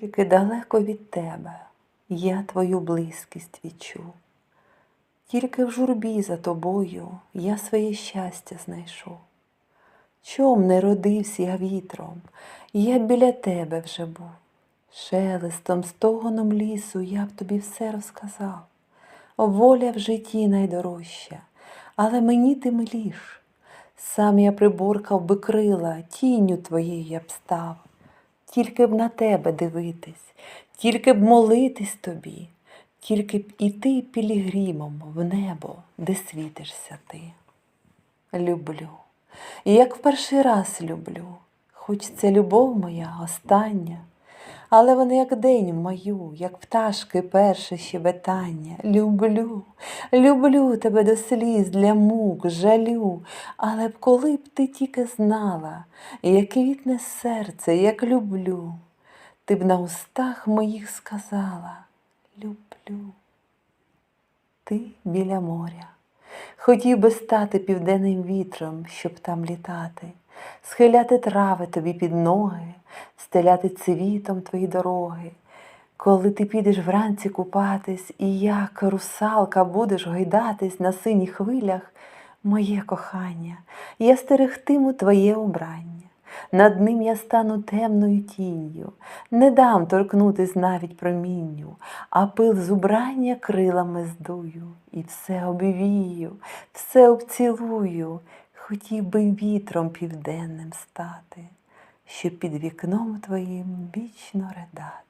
Тільки далеко від тебе я твою близькість відчув. Тільки в журбі за тобою я своє щастя знайшов. Чом не родився я вітром, я біля тебе вже був. Шелестом, стогоном лісу я б тобі все розказав. Воля в житті найдорожча, але мені ти миліш. Сам я приборкав би крила, тінню твоєю я б став. Тільки б на тебе дивитись, тільки б молитись тобі, тільки б іти пілігримом в небо, де світишся ти. Люблю, і як в перший раз люблю, хоч це любов моя остання, але вона як день мою, як пташки перше щебетання. Люблю, люблю тебе до сліз для мук, жалю, але б коли б ти тільки знала, як квітне серце, як люблю, ти б на устах моїх сказала люблю. Ти біля моря. Хотів би стати південним вітром, щоб там літати, схиляти трави тобі під ноги, стеляти цвітом твої дороги. Коли ти підеш вранці купатись, і як русалка будеш гойдатись на синіх хвилях, моє кохання, я стерегтиму твоє обрання. Над ним я стану темною тінню, не дам торкнутись навіть промінню, а пил з убрання крилами здую, і все обвію, все обцілую, хотів би вітром південним стати, щоб під вікном твоїм вічно ридати.